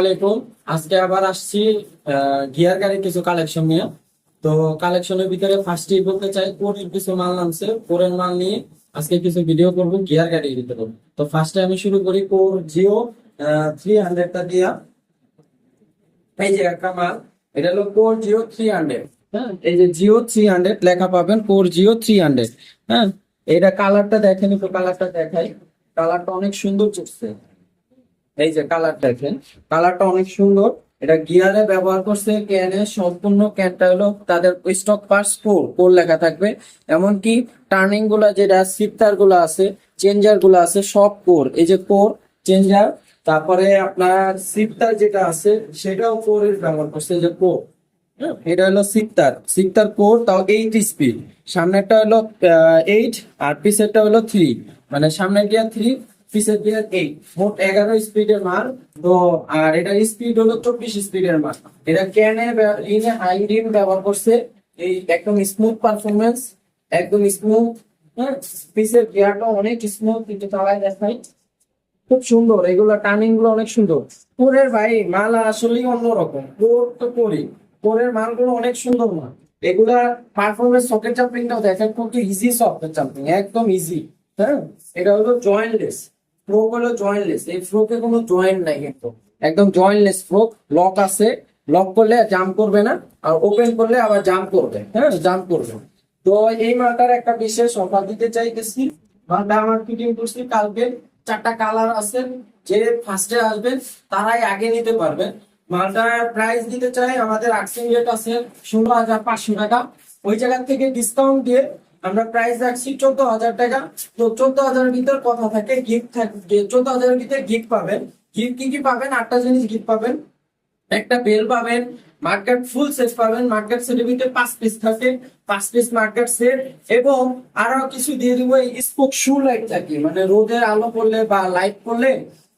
আলাইকুম। আজকে আবার আসছি গিয়ার গাড়ির কিছু কালেকশন নিয়ে। তো কালেকশনের ভিতরে ফার্স্টেই বলতে চাই কিছু মাল নামছে, কোরের মাল নিয়ে আজকে কিছু ভিডিও করব, গিয়ার গাড়ির ভিতরে। ফার্স্টে আমি শুরু করি থ্রি হান্ড্রেডটা দিয়া। এই যে একটা মাল, এটা হলো কোর জিও থ্রি হান্ড্রেড হ্যাঁ এই যে জিও থ্রি হান্ড্রেড লেখা পাবেন, কোর জিও থ্রি হান্ড্রেড হ্যাঁ এটা কালারটা দেখেন, একটু কালারটা দেখাই। কালারটা অনেক সুন্দর করছে এই যে কালার দেখেন কালারটা অনেক সুন্দর। এটা গিয়ারে ব্যবহার করছে ক্যানে সম্পূর্ণ ক্যানটা হলো তাদের স্টক পার্স ফোর কোর লেখা থাকবে। এমনকি টার্নিংগুলা যেটা সিপটারগুলা আছে চেঞ্জারগুলা আছে, সব কোর এই যে কোর চেঞ্জার তারপরে আপনার সিপটার যেটা আছে, সেটাও কোরের ব্যবহার করছে যে কোর এটা হলো সিকতার সিকতার কোর তাও এইট স্পিড সামনেরটা হলো এইট আর পিছেরটা হলো থ্রি মানে সামনের গিয়ার থ্রি পিছের গিয়ার এইট মোট এগারো স্পিডের মাল, তো, আর এটা স্পিড হলো চব্বিশ স্পিডের মাল। এটা ক্যানে হাই রিন ব্যবহার করছে। এই একদম স্মুথ পারফরমেন্স একদম স্মুথ হ্যাঁ পিছের গিয়ারটা অনেক স্মুথ কিন্তু চালায় দেখাই। খুব সুন্দর, এগুলো টার্নিংগুলো অনেক সুন্দর। কোরের ভাই, মাল আসলেই অন্যরকম। কোর তো করি কোরের মালগুলো অনেক সুন্দর মাল। এগুলা পারফরমেন্স সকেট জাম্পিংটাও দেখেন কত ইজি সকেট জাম্পিং একদম ইজি হ্যাঁ এটা হলো জয়েন্টলেস ফ্রোক হলো জয়েন্টলেস এই ফ্রোকে কোনো জয়েন্ট নাই কিন্তু। একদম জয়েন্টলেস ফ্রোক লক আছে লক করলে জাম্প করবে না, আর ওপেন করলে আবার জাম্প করবে হ্যাঁ জাম্প করবে। তো এই মালটার একটা বিশেষ অফার দিতে চাইতেছি। মালটা আমার ফিটিং করছি, কালকে চারটা কালার আছে, যে ফার্স্টে আসবেন তারাই আগে নিতে পারবেন মালটার প্রাইস দিতে চাই, আমাদের আক্সিং রেট আছে, ষোলো হাজার পাঁচশো টাকা। ওই জায়গা থেকে ডিসকাউন্ট দিয়ে আমরা প্রাইস রাখছি চোদ্দ হাজার টাকা। তো চোদ্দ হাজারের ভিতর কথা থাকে গিফট থাকবে চোদ্দ হাজারের ভিতরে গিফট পাবেন। গিফট কি কি পাবেন? আটটা জিনিস গিফট পাবেন। একটা বেল পাবেন মার্কেট ফুল সেট পাবেন। মার্কেট সেটের ভিতরে পাঁচ পিস থাকে, পাঁচ পিস মার্কেট সেট এবং আরও কিছু দিয়ে দিব স্পোক শু লাইট থাকে মানে রোদের আলো পড়লে বা লাইট পড়লে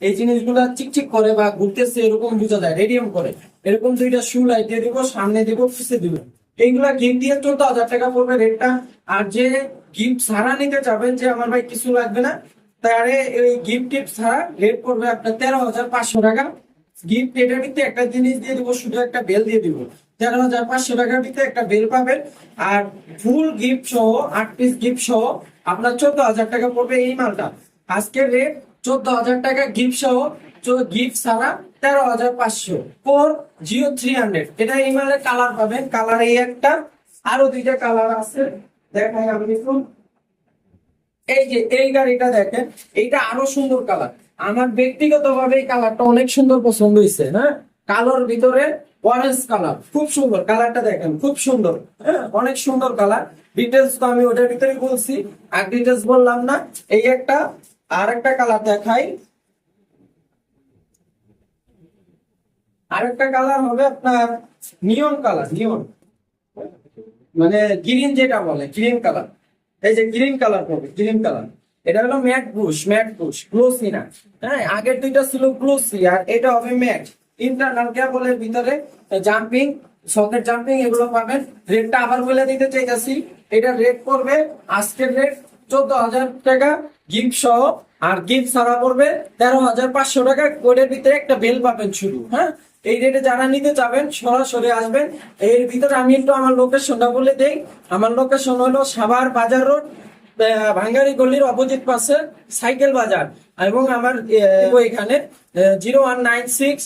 এই জিনিসগুলো চিকচিক করে বা ঘুরতেছে, এরকম বোঝা যায় রেডিয়াম করে। এরকম দুইটা শু লাইট দিয়ে দিব, সামনে দিব, পিছে দিব। এইগুলা গিফট দিয়ে চোদ্দ হাজার টাকা পড়বে রেটটা আর যে গিফট ছাড়া নিতে চাবেন যে আমার ভাই কিছু লাগবে না, তারে এই গিফট টিপস ছাড়া রেট পড়বে আপনার তেরো হাজার পাঁচশো টাকা। গিফট এটার ভিতরে একটা জিনিস দিয়ে দিব, শুধু একটা বেল দিয়ে দিব। তেরো হাজার পাঁচশো টাকার ভিতরে একটা বেল পাবেন। আর ফুল গিফট সহ, আট পিস গিফট সহ, আপনার চোদ্দ হাজার টাকা পড়বে এই মালটা। আজকের রেট চোদ্দ হাজার টাকা গিফট সহ গিফট ছাড়া তেরো হাজার পাঁচশো। ফোর জিও থ্রি হান্ড্রেড এটা এই মালের কালার পাবেন। কালার এই একটা। আরও দুইটা কালার আছে। দেখাই দেখুন। এই যে, এই গাড়িটা দেখেন, এইটা আরও সুন্দর কালার আমার ব্যক্তিগত ভাবে এই কালারটা অনেক সুন্দর পছন্দ হয়েছে হ্যাঁ কালোর ভিতরে অরেঞ্জ কালার খুব সুন্দর। কালারটা দেখেন, খুব সুন্দর। হ্যাঁ অনেক সুন্দর কালার ডিটেলস তো আমি ওটার ভিতরে বলছি। আর ডিটেলস বললাম না। এই একটা আর একটা কালার দেখাই। আরেকটা কালার হবে আপনার নিয়ন কালার নিয়ন মানে গ্রিন যেটা বলে গ্রিন কালার এই যে গ্রিন কালার পাবে গ্রিন কালার এটা হলো matt brush matt brush glossy না। হ্যাঁ আগের দুইটা ছিল গ্লোসি আর এটা হবে ম্যাট ইন্টারনাল কেবলের ভিতরে জাম্পিং সকেট জাম্পিং এগুলো পাবেন। রেটটা আবার বলে দিতে চাইতেছি। এটা রেট পড়বে আজকের রেট চোদ্দ হাজার টাকা গিফট সহ। আর গিফট ছাড়া পড়বে তেরো হাজার পাঁচশো টাকা। কোডের ভিতরে একটা বেল পাবেন শুধু হ্যাঁ। এই রেটে যারা নিতে যাবেন, সরাসরি আসবেন। এর ভিতরে আমি একটু আমার লোকেশনটা বলে দেই। আমার লোকেশন হলো সাভার বাজার রোড ভাঙ্গারি গলির অপোজিট পাশে সাইকেল বাজার এবং আমার এখানে zero one nine six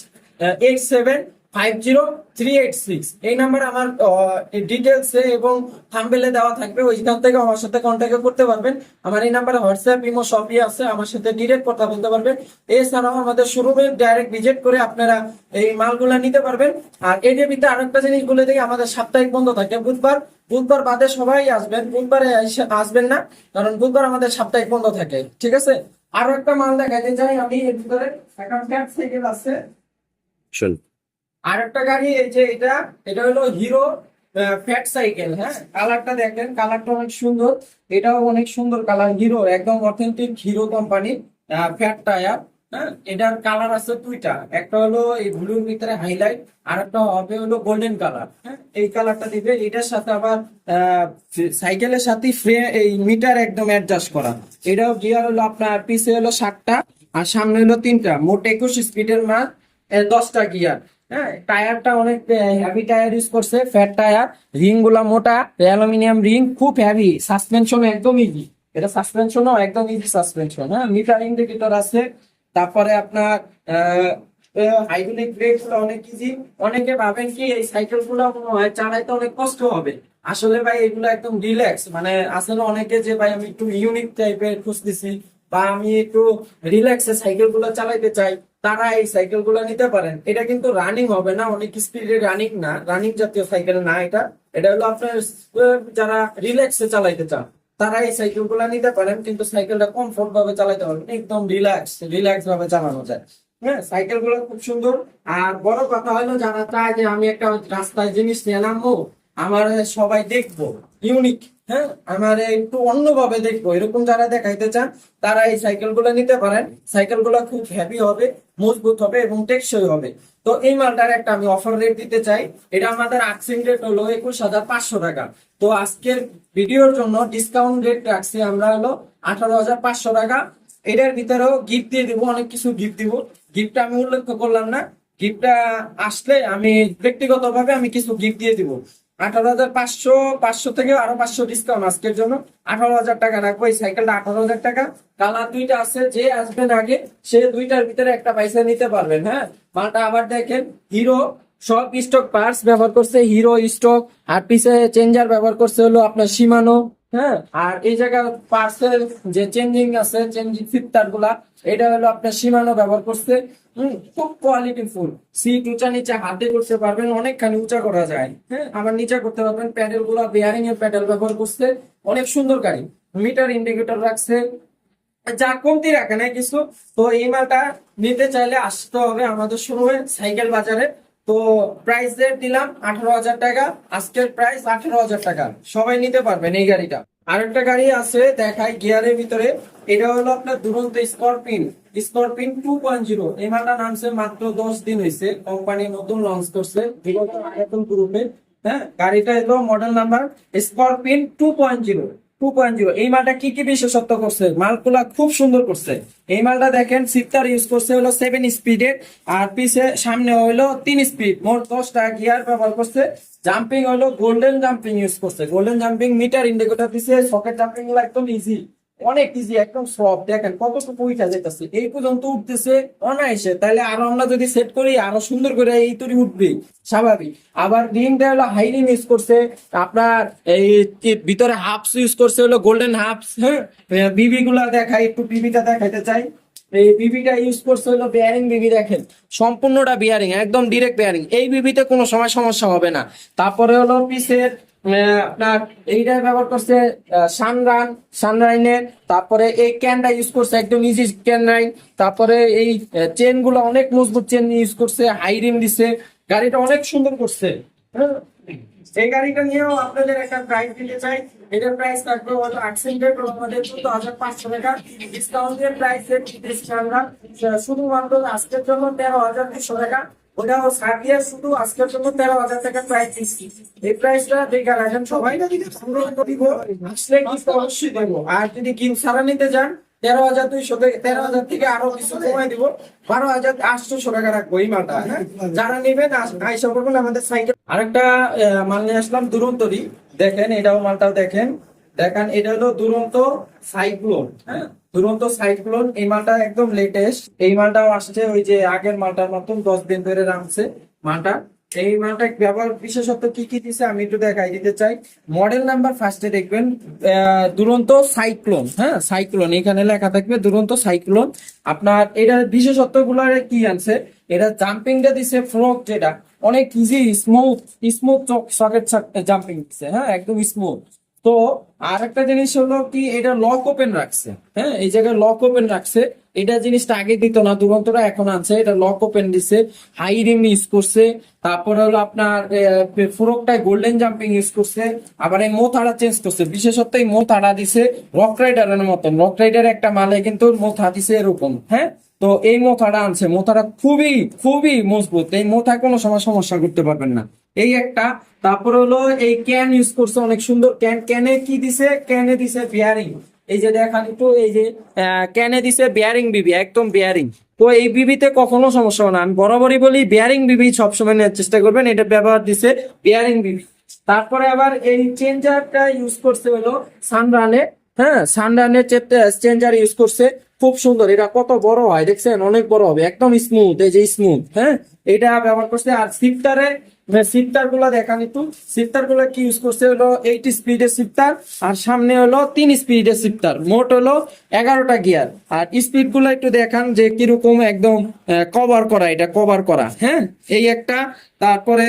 eight seven five zero three eight six এই এবং দেওয়া থাকবে। ওইখান থেকে আমার সাথে কন্ট্যাক্ট করতে পারবেন। আমার এই নাম্বারে হোয়াটসঅ্যাপ ইমো আছে। আমার সাথে ডিরেক্ট কথা বলতে এছাড়াও আমাদের ডাইরেক্ট ভিজিট করে আপনারা এই মালগুলা নিতে পারবেন। আর ভিতরে আরেকটা জিনিস বলে দিই, আমাদের সাপ্তাহিক বন্ধ থাকে। বুধবার বুধবার বাদে সবাই আসবেন। বুধবারে আসবেন না, কারণ বুধবার আমাদের সাপ্তাহিক বন্ধ থাকে। ঠিক আছে? আরও একটা মাল দেখাইতে চাই আমি এর ভিতরে আর একটা গাড়ি, এই যে এটা এটা হলো হিরো ফ্যাট সাইকেল হ্যাঁ? কালারটা দেখেন, কালারটা অনেক সুন্দর। এটাও অনেক সুন্দর কালার, হিরো, একদম authentic Hero company fat tyre হ্যাঁ? এটার কালার আছে দুইটা, একটা হলো এই ব্লুর ভিতরে হাইলাইট আর একটা হবে হলো গোল্ডেন কালার হ্যাঁ? এই কালারটা দিবে, এটার সাথে আবার সাইকেলের সাথে ফ্রে এই মিটার একদম অ্যাডজাস্ট করা। এটাও গিয়ার হলো আপনার পিছে হলো সাতটা আর সামনে হলো তিনটা, মোট একুশ স্পিডের মাল দশটা গিয়ার হ্যাঁ টায়ারটা অনেক হেভি টায়ার ইউজ করছে ফ্যাট টায়ার রিংগুলা মোটা অ্যালুমিনিয়াম রিং খুব হেভি সাসপেনশন একদম ইজি এটা সাসপেনশনও একদম ইজি সাসপেনশন হ্যাঁ মিটার ইন্ডিকেটর আছে। তারপরে আপনার হাইড্রোলিক ব্রেক অনেক ইজি অনেকে ভাবেন কি এই সাইকেলগুলো মনে হয় চালাইতে অনেক কষ্ট হবে। আসলে ভাই, এগুলো একদম রিল্যাক্স মানে আসলে অনেকে যে, ভাই, আমি একটু ইউনিক টাইপের খুঁজতেছি বা আমি একটু রিল্যাক্সে সাইকেলগুলো চালাইতে চাই। তারা এই সাইকেলগুলো নিতে পারেন। এটা কিন্তু রানিং হবে না, অনেক স্পিডে রানিং না। রানিং জাতীয় সাইকেল না এটা। এটা হলো আপনার যারা রিল্যাক্সে চালাইতে চান, তারা এই সাইকেলগুলো নিতে পারেন, কিন্তু সাইকেলটা কমফোর্ট ভাবে চালাতে পারবেন। একদম রিল্যাক্স রিল্যাক্স ভাবে চালানো যায়। হ্যাঁ সাইকেলগুলো খুব সুন্দর। আর বড় কথা হলো যারা চায় যে আমি একটা রাস্তায় জিনিস নিয়ে নামবো আমার সবাই দেখব ইউনিক হ্যাঁ আমার একটু অন্যভাবে দেখব। এরকম যারা দেখাইতে চান, তারা এই সাইকেলগুলো নিতে পারেন। সাইকেলগুলো খুব হেভি হবে, মজবুত হবে এবং টেকসই হবে। তো এই মালটার একটা আমি অফার রেট দিতে চাই। এটা আমাদের আক্সিং রেট হলো একুশ হাজার পাঁচশো টাকা। তো আজকের ভিডিওর জন্য ডিসকাউন্ট রেট রাখছি আমরা হলো আঠারো হাজার পাঁচশো টাকা। এটার ভিতরেও গিফট দিয়ে দিব, অনেক কিছু গিফট দিব। গিফটটা আমি উল্লেখ করলাম না। গিফটটা আসলে আমি ব্যক্তিগতভাবে আমি কিছু গিফট দিয়ে দিব। আঠারো হাজার পাঁচশো পাঁচশো থেকে আরও পাঁচশো ডিসকাউন্ট আজকের জন্য। আঠারো হাজার টাকা সাইকেলটা আঠারো হাজার টাকা। কালার দুইটা আছে, যে আসবেন আগে, সে দুইটার ভিতরে একটা পয়সা নিতে পারবেন হ্যাঁ? আবার দেখেন হিরো সব স্টক পার্টস ব্যবহার করছে হিরো স্টক আর পিসে চেঞ্জার ব্যবহার করছে হলো আপনার সীমানো হ্যাঁ আর এই জায়গায় পার্সেল যে চেঞ্জিং আছে চেঞ্জিং ফিতারগুলা, এটা হলো আপনার সীমানো ব্যবহার করছে। হম, খুব কোয়ালিটি ফুল সিট উঁচা নিচে হাতে করতে পারবেন, অনেকখানি উঁচা করা যায়। হ্যাঁ আবার নিচে করতে পারবেন প্যাডেলগুলা বেয়ারিং এর প্যাডেল ব্যবহার করছে। অনেক সুন্দর গাড়ি। মিটার ইন্ডিকেটর রাখছে। যা কমতি রাখে না কিছু। তো এই মালটা নিতে চাইলে আসতে হবে আমাদের শোরুমে, সাইকেল বাজারে। তো প্রাইস রেট দিলাম আঠারো হাজার টাকা। আজকের প্রাইস আঠারো হাজার টাকা। সবাই নিতে পারবেন এই গাড়িটা। আরেকটা গাড়ি আছে, দেখাই গিয়ারের ভিতরে। এটা হলো আপনার Duranta scorpion scorpion two point zero এই মালটা নামছে মাত্র দশ দিন হয়েছে। কোম্পানি নতুন লঞ্চ করছে। গ্রুপে হ্যাঁ গাড়িটা এলো model number scorpion two point zero two point zero এই মালটা কি কি বিশেষত্ব করছে? মালগুলা খুব সুন্দর করছে। এই মালটা দেখেন সিপটার ইউজ করছে হলো সেভেন স্পিডের আর পিছে সামনে হইল তিন স্পিড মোট দশটা গিয়ার ব্যবহার করছে। জাম্পিং হলো গোল্ডেন জাম্পিং ইউজ করছে। গোল্ডেন জাম্পিং মিটার ইন্ডিকেটর দিছে সকেট জাম্পিংগুলো একদম ইজি অনেক ইজি একদম সফট দেখেন কতটুকু উঠা যাইতেছে। এই পর্যন্ত উঠতেছে অনায়াসে। তাহলে আরও আমরা যদি সেট করি, আরও সুন্দর করে এই তৈরি উঠবে। স্বাভাবিক। আবার রিংটা হলো হাই রিং ইউজ করছে। আপনার এই ভিতরে হাফস ইউজ করছে হলো গোল্ডেন হাফস হ্যাঁ? বিবি গুলা দেখাই, একটু বিবিটা দেখাইতে চাই। এই বিবিটা ইউজ করছে হলো বেয়ারিং বিবি, দেখেন। সম্পূর্ণটা বিয়ারিং একদম ডিরেক্ট বেয়ারিং এই বিবিতে কোনো সময় সমস্যা হবে না। তারপরে হলো পিসের আপনার এইটা ব্যবহার করছে সানরান, সানরাইনের, তারপরে এই ক্যানটা ইউজ করছে, একদম ইজি ক্যান রাইন তারপরে এই চেনগুলো অনেক মজবুত চেন ইউজ করছে হাই রিম দিছে, গাড়িটা অনেক সুন্দর করছে হ্যাঁ। এই গাড়িটা নিয়েও আপনাদের একটা প্রাইস দিতে চাই এটার প্রাইস থাকবে হলো অ্যাক্সেন্টেড আমাদের চোদ্দ হাজার পাঁচশো টাকা ডিসকাউন্টের প্রাইস আমরা শুধুমাত্র আজকের জন্য তেরো হাজার দুশো টাকা ওটাও সাত ইয়ার শুধু আজকের জন্য তেরো হাজার টাকা প্রাইস দিচ্ছি এই প্রাইসটা দেখে রাখেন সবাই দিব, আসলে কিন্তু অবশ্যই দেবো আর যদি কিন সারা নিতে যান, তেরো হাজার দুইশো থেকে, তেরো হাজার থেকে আরও কিছু কমাই দিব। বারো হাজার আটশোশো টাকা রাখব এই মালটা হ্যাঁ? যারা নেবেন আইসা করবেন আমাদের সাইকেল আরেকটা মাল নিয়ে আসলাম দুরন্তরি। দেখেন, এটাও মালটাও দেখেন। দেখেন, এটা হলো দুরন্ত সাইক্লোন হ্যাঁ? দুরন্ত সাইক্লোন এই মালটা একদম লেটেস্ট এই মালটাও আসছে ওই যে আগের মালটার মতন দশ দিন ধরে নামছে মালটা। এই মালটা ব্যবহার বিশেষত্ব কি কি দিছে আমি একটু দেখাই দিতে চাই। মডেল নাম্বার ফার্স্টে দেখবেন দুরন্ত সাইক্লোন হ্যাঁ সাইক্লোন এখানে লেখা থাকবে দুরন্ত সাইক্লোন আপনার এটার বিশেষত্বগুলো কি আনছে? এটা জাম্পিংটা দিছে ফ্রক যেটা। অনেক easy smooth smooth socket jumping দিছে হ্যাঁ একদম স্মুথ তো আর একটা জিনিস হলো কি, এটা লক ওপেন রাখছে। হ্যাঁ এই জায়গায় লক ওপেন রাখছে। এটা জিনিসটা আগে দিত না দুরন্তরা এখন আছে এটা লক ওপেন দিছে। হাই রিম ইউজ করছে। তারপরে হলো আপনার ফুরকটায় গোল্ডেন জাম্পিং ইউজ করছে। আবার এই মোথাটা চেঞ্জ করছে। বিশেষত এই মোথাটা দিছে রক রাইডারের মতন। রক রাইডার একটা মালে কিন্তু মোথা দিছে এরকম। হ্যাঁ তো এই মোথাটা আনছে। মোথাটা খুবই খুবই মজবুত। এই মোথা কোনো সময় সমস্যা করতে পারবেন না। এই একটা। তারপর হলো এই ক্যান ইউজ করছে অনেক সুন্দর। ক্যান ক্যানে কি দিছে? ক্যানে দিছে বিয়ারিং এই যে দেখান একটু, এই যে ক্যানে দিছে বিয়ারিং বিবি একদম বিয়ারিং তো এই বিবিতে কখনো সমস্যা না। আমি বরাবরই বলি বিয়ারিং বিবি সবসময় নেওয়ার চেষ্টা করবেন। এটা ব্যবহার দিছে বিয়ারিং বিবি তারপরে আবার এই চেঞ্জারটা ইউজ করছে হলো সানরানে হ্যাঁ সানরানের চেঞ্জার ইউজ করছে। খুব সুন্দর। এটা কত বড় হয়, দেখছেন? অনেক বড় হবে। একদম স্মুথ এই যে স্মুথ হ্যাঁ? এটা ব্যবহার করছে। আর সিফটারে সিফটারগুলো দেখান একটু। কি ইউজ করছে হলো এইট স্পিডের আর সামনে তিন স্পিডের মোট এগারোটা গিয়ার আর একটু দেখান যে কীরকম একদম কভার করা, এটা কভার করা। হ্যাঁ? এই একটা। তারপরে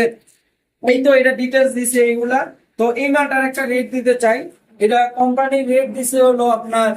তো এটা ডিটেলস দিছে এইগুলা। তো একটা রেট দিতে চাই। এটা কোম্পানির রেট দিছে হলো আপনার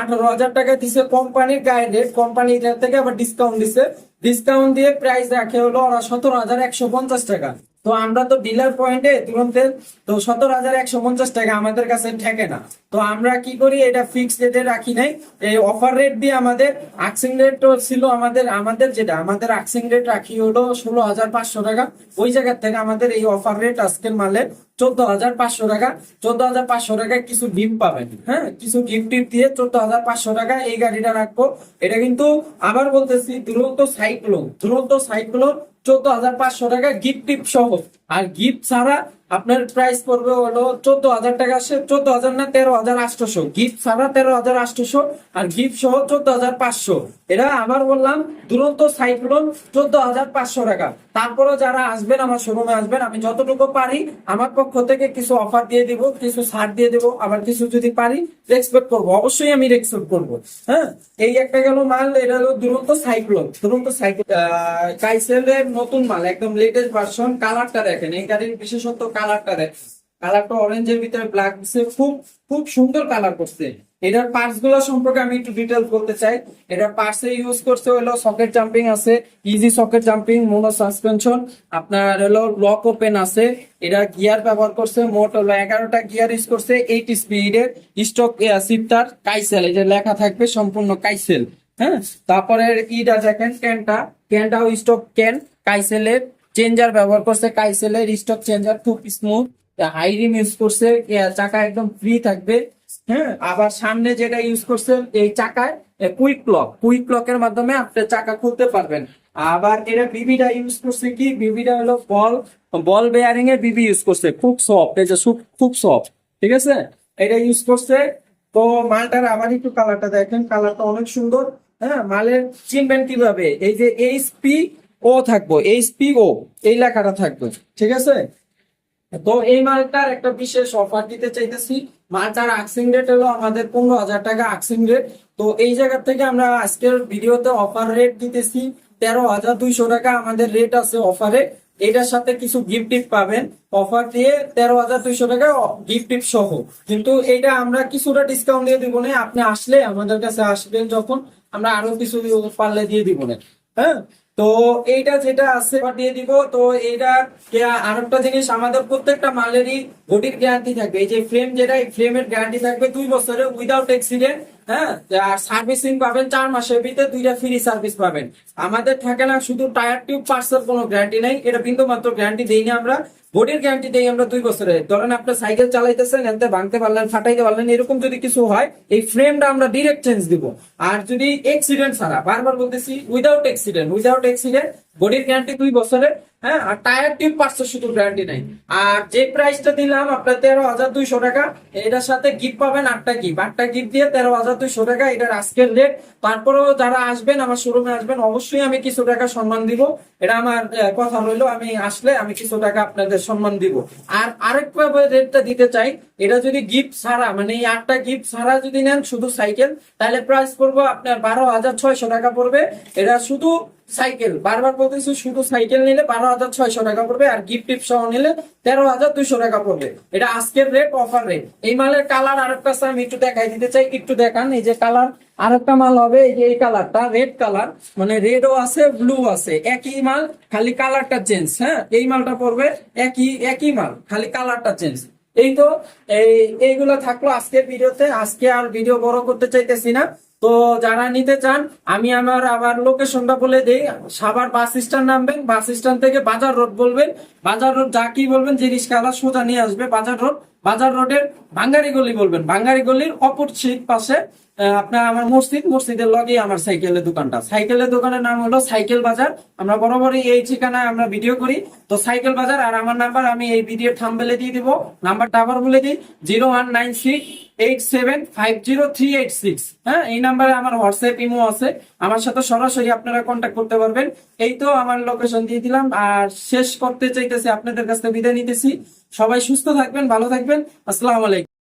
আঠারো হাজার টাকা দিছে কোম্পানির গায়ে রেট কোম্পানি থেকে আবার ডিসকাউন্ট দিছে। ডিসকাউন্ট দিয়ে প্রাইস রাখে হলো ওরা সতেরো হাজার একশো পঞ্চাশ টাকা। তো আমরা তো ডিলার পয়েন্টে তুরন্তে তো সতেরো হাজার একশো পঞ্চাশ টাকা আমাদের কাছে ঠেকে না। তো আমরা কি করি, এটা ফিক্সড রেটে রাখি নাই। এই অফার রেট দিয়ে আমাদের আকসিং রেট ছিল আমাদের আমাদের যেটা, আমাদের আক্সিং রেট রাখি হলো ষোলো হাজার পাঁচশো টাকা। ওই জায়গার থেকে আমাদের এই অফার রেট আজকের মালে চোদ্দ হাজার পাঁচশো টাকা। চোদ্দ হাজার পাঁচশো টাকায় কিছু গিফট পাবেন। হ্যাঁ কিছু গিফট টিফট দিয়ে চোদ্দ হাজার পাঁচশো টাকা এই গাড়িটা রাখব। এটা কিন্তু আবার বলতেছি, দুরন্ত সাইক্লোন দুরন্ত সাইক্লোন চোদ্দ হাজার পাঁচশো টাকা গিফট টিপ সহ। আর গিফট ছাড়া আপনার প্রাইস পড়বে হলো চোদ্দ হাজার টাকা চোদ্দ হাজার না তেরো হাজার আটশোশো। গিফট ছাড়া তেরো হাজার আটশোশো আর গিফট সহ চোদ্দ হাজার পাঁচশো। এটা আবার বললাম, দুরন্ত সাইক্লোন চোদ্দ হাজার পাঁচশো টাকা। তারপরে যারা আসবেন, আমার শোরুমে আসবেন, আমি যতটুকু পারি, আমার পক্ষ থেকে কিছু অফার দিয়ে দিব, কিছু ছাড় দিয়ে দিব, আবার কিছু যদি পারি রেসপেক্ট করব। অবশ্যই আমি রেসপেক্ট করব। হ্যাঁ? এই একটা গেল মাল, এটা হলো দুরন্ত সাইক্লোন দুরন্ত সাইক্লোন কাইসেলের নতুন মাল, একদম লেটেস্ট ভার্সন কালারটা দেখেন। এই গাড়ির বিশেষত্ব কালারটা দেখেন কালারটা অরেঞ্জের ভিতরে ব্ল্যাক দিচ্ছে খুব খুব সুন্দর কালার করছে। এটার পার্টসগুলো সম্পর্কে আমি একটু ডিটেল বলতে চাই। এটার পার্টস এ ইউজ করছে হলো সকেট জাম্পিং আছে। Easy socket jumping mono suspension আপনার হলো লক ওপেন আছে। এটা গিয়ার ব্যবহার করছে। মোট হলো এগারোটা গিয়ার ইউজ করছে। এইট স্পিডের স্টক সিফটার কাইসেল। এটা লেখা থাকবে সম্পূর্ণ কাইসেল। হ্যাঁ? তারপরে ইটা দেখেন ক্যানটা ক্যানটাও স্টক ক্যান কাইসেলের চেঞ্জার ব্যবহার করছে, কাইসেলের স্টক চেঞ্জার খুব স্মুথ হাই রিম ইউজ করছে চাকা একদম ফ্রি থাকবে। হ্যাঁ আবার সামনে যেটা ইউজ করছে, এই চাকায় কুইক লক কুইক লকের মাধ্যমে আপনি চাকা খুলতে পারবেন। আবার এটা বিবিটা ইউজ করছে কি? বিবিটা হলো বল বল বেয়ারিং এর বিবি ইউজ করছে। খুব সফট এই যে খুব সফট ঠিক আছে? এটা ইউজ করছে। তো মালটার আবার একটু কালারটা দেখেন। কালারটা অনেক সুন্দর। হ্যাঁ মালের চিনবেন কীভাবে? এই যে এইচ পি ও থাকব এইচ পি ও, এই লেখাটা থাকবে, ঠিক আছে? তো এই মালটার একটা বিশেষ অফার দিতে চাইতেছি। মালটার আকসিং রেট হলো আমাদের পনেরো হাজার টাকা আকসিং রেট তো এই জায়গা থেকে আমরা আজকের ভিডিওতে অফার রেট দিতেছি। তেরো হাজার দুইশো টাকা আমাদের রেট আছে অফারে এটার সাথে কিছু গিফট টিপ পাবেন। অফার দিয়ে তেরো হাজার দুইশো টাকা গিফট টিপ সহ। কিন্তু এটা আমরা কিছুটা ডিসকাউন্ট দিয়ে দিব না। আপনি আসলে আমাদের কাছে আসবেন যখন। আমরা আরও কিছু পারলে দিয়ে দিব না। হ্যাঁ? তো এইটা যেটা আছে দিয়ে দিব। তো এইটা আরেকটা জিনিস, আমাদের প্রত্যেকটা মালেরই বডির গ্যারান্টি থাকবে। এই যে ফ্রেম যেটা, এই ফ্রেমের গ্যারান্টি থাকবে দুই বছরে উইদাউট এক্সিডেন্ট হ্যাঁ? সার্ভিসিং পাবেন চার মাসের ভিতরে দুইটা ফ্রি সার্ভিস পাবেন। আমাদের থাকে না, শুধু টায়ার টিউব পার্সেল কোনো গ্যারান্টি নেই, এটা বিন্দু মাত্র গ্যারান্টি দিই না আমরা। বডির গ্যারান্টি দেই আমরা দুই বছরের ধরেন আপনার সাইকেল চালাইতেছেন এতে ভাঙতে পারলেন, ফাটাইতে পারলেন, এরকম যদি কিছু হয়, এই ফ্রেমটা আমরা ডিরেক্ট চেঞ্জ দিব। আর যদি অ্যাক্সিডেন্ট ছাড়া, বারবার বলতেছি উইদাউট অ্যাক্সিডেন্ট উইদাউট অ্যাক্সিডেন্ট বডির গ্যারান্টি দুই বছরের হ্যাঁ আর টায়ার টিউব পাঁচশো শুধু গ্যারান্টি নাই। আর যে প্রাইসটা দিলাম, আপনার তেরো হাজার দুইশো টাকা, এটার সাথে গিফট পাবেন আটটা গিফট আটটা গিফট দিয়ে তেরো হাজার দুইশো টাকা, এটার আজকের রেট তারপরেও যারা আসবেন, আমার শোরুমে আসবেন, অবশ্যই আমি কিছু টাকা সম্মান দিব। এটা আমার কথা রইল, আমি আসলে আমি কিছু টাকা আপনাদের সম্মান দিব। আর আরেকটা রেটটা দিতে চাই, এটা যদি গিফট ছাড়া মানে এই আটটা গিফট ছাড়া যদি নেন শুধু সাইকেল তাহলে প্রাইস পড়ব আপনার বারো হাজার ছয়শো টাকা পড়বে। এটা শুধু সাইকেল। বারবার বলতেছি, শুধু সাইকেল নিলে বারো হাজার ছয়শো টাকা পড়বে আর গিফট টিপ সহ নিলে তেরো হাজার দুইশো টাকা পড়বে। এটা আজকের রেট অফার রেট এই মালের কালার আরেকটা আমি একটু দেখাই দিতে চাই, একটু দেখান। এই যে কালার আরেকটা মাল হবে, এই যে এই কালারটা রেড কালার মানে রেডও আছে ব্লু আছে। একই মাল, খালি কালারটা চেঞ্জ হ্যাঁ? এই মালটা পড়বে, একই একই মাল, খালি কালারটা চেঞ্জ এই তো, এই, এইগুলো থাকল আজকের ভিডিওতে আজকে আর ভিডিও বড় করতে চাইতেছি না। তো যারা নিতে চান আমি আমার আবার লোকেশনটা বলে দিই। সাভার বাস স্ট্যান্ড নামবেন বাস স্ট্যান্ড থেকে বাজার রোড বলবেন। বাজার রোড যা কি বলবেন জিনিস রিক্সাওয়ালা সোজা নিয়ে আসবে বাজার রোড। বাজার রোডের ভাঙ্গারি গলি বলবেন। ভাঙ্গারি গলির অপোজিট পাশে আহ, আপনার আমার মসজিদ। মসজিদের লগে আমার সাইকেলের দোকানটা। সাইকেলের দোকানের নাম হলো সাইকেল বাজার। আমরা বরাবরই এই ঠিকানায় আমরা ভিডিও করি। তো সাইকেল বাজার আর আমার নাম্বার আমি এই ভিডিও থাম্বেলে দিয়ে দিব। নাম্বারটা আবার বলে দিই zero one nine six eight seven five zero three eight six হ্যাঁ এই নাম্বারে আমার হোয়াটসঅ্যাপ ইমো আছে। আমার সাথে সরাসরি আপনারা করতে পারবেন। আমার লোকেশন দিয়ে দিলাম। আর শেষ করতে চাইতেছি, আপনাদের কাছ থেকে বিদায় নিতেছি। সবাই সুস্থ থাকবেন, ভালো থাকবেন। আসসালাম আলাইকুম।